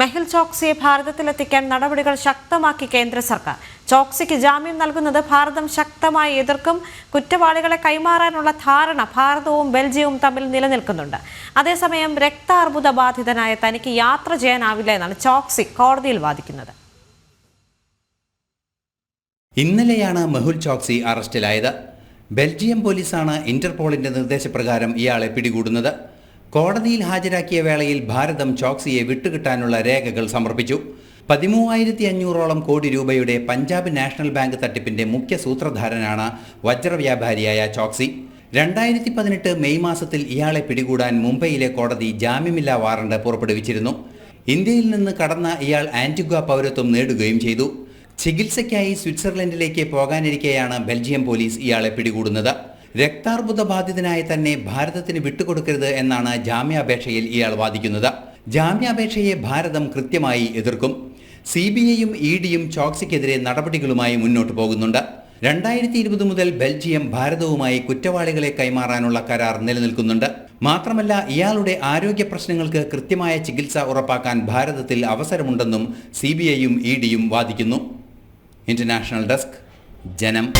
മെഹിൽ ചോക്സിയെ ഭാരതത്തിലെത്തിക്കാൻ നടപടികൾ ശക്തമാക്കി കേന്ദ്ര സർക്കാർ. ചോക്സിക്ക് ജാമ്യം നൽകുന്നത് ഭാരതം ശക്തമായി എതിർക്കും കുറ്റവാളികളെ കൈമാറാനുള്ള ധാരണ ഭാരതവും ബെൽജിയവും തമ്മിൽ നിലനിൽക്കുന്നുണ്ട്. അതേസമയം രക്താർബുദ ബാധിതനായ തനിക്ക് യാത്ര ചെയ്യാനാവില്ല എന്നാണ് ചോക്സി കോടതിയിൽ വാദിക്കുന്നത്. ഇന്നലെയാണ് മെഹുൽ ചോക്സി അറസ്റ്റിലായത്. ബെൽജിയം പോലീസാണ് ഇന്റർപോളിന്റെ നിർദ്ദേശപ്രകാരം ഇയാളെ പിടികൂടുന്നത്. കോടതിയിൽ ഹാജരാക്കിയ വേളയിൽ ഭാരതം ചോക്സിയെ വിട്ടുകിട്ടാനുള്ള രേഖകൾ സമർപ്പിച്ചു. പതിമൂവായിരത്തി അഞ്ഞൂറോളം കോടി രൂപയുടെ പഞ്ചാബ് നാഷണൽ ബാങ്ക് തട്ടിപ്പിന്റെ മുഖ്യ സൂത്രധാരനാണ് വജ്രവ്യാപാരിയായ ചോക്സി. രണ്ടായിരത്തി പതിനെട്ട് മെയ് മാസത്തിൽ ഇയാളെ പിടികൂടാൻ മുംബൈയിലെ കോടതി ജാമ്യമില്ലാ വാറണ്ട് പുറപ്പെടുവിച്ചിരുന്നു. ഇന്ത്യയിൽ നിന്ന് കടന്ന ഇയാൾ ആന്റിഗ്വ പൗരത്വം നേടുകയും ചെയ്തു. ചികിത്സയ്ക്കായി സ്വിറ്റ്സർലൻഡിലേക്ക് പോകാനിരിക്കെയാണ് ബെൽജിയം പോലീസ് ഇയാളെ പിടികൂടുന്നത്. രക്താർബുദ ബാധിതനായി തന്നെ ഭാരതത്തിന് വിട്ടുകൊടുക്കരുത് എന്നാണ് ജാമ്യാപേക്ഷയിൽ ഇയാൾ വാദിക്കുന്നത്. ജാമ്യാപേക്ഷയെ ഭാരതം കൃത്യമായി എതിർക്കും. സി ബി ഐയും ഇ ഡിയും ചോക്സിക്കെതിരെ നടപടികളുമായി മുന്നോട്ട് പോകുന്നുണ്ട്. രണ്ടായിരത്തി ഇരുപത് മുതൽ ബെൽജിയം ഭാരതവുമായി കുറ്റവാളികളെ കൈമാറാനുള്ള കരാർ നിലനിൽക്കുന്നുണ്ട്. മാത്രമല്ല ഇയാളുടെ ആരോഗ്യ പ്രശ്നങ്ങൾക്ക് കൃത്യമായ ചികിത്സ ഉറപ്പാക്കാൻ ഭാരതത്തിൽ അവസരമുണ്ടെന്നും സി ബി ഐയും ഇ ഡിയും വാദിക്കുന്നു. ഇന്റർനാഷണൽ ഡെസ്ക് ജനം.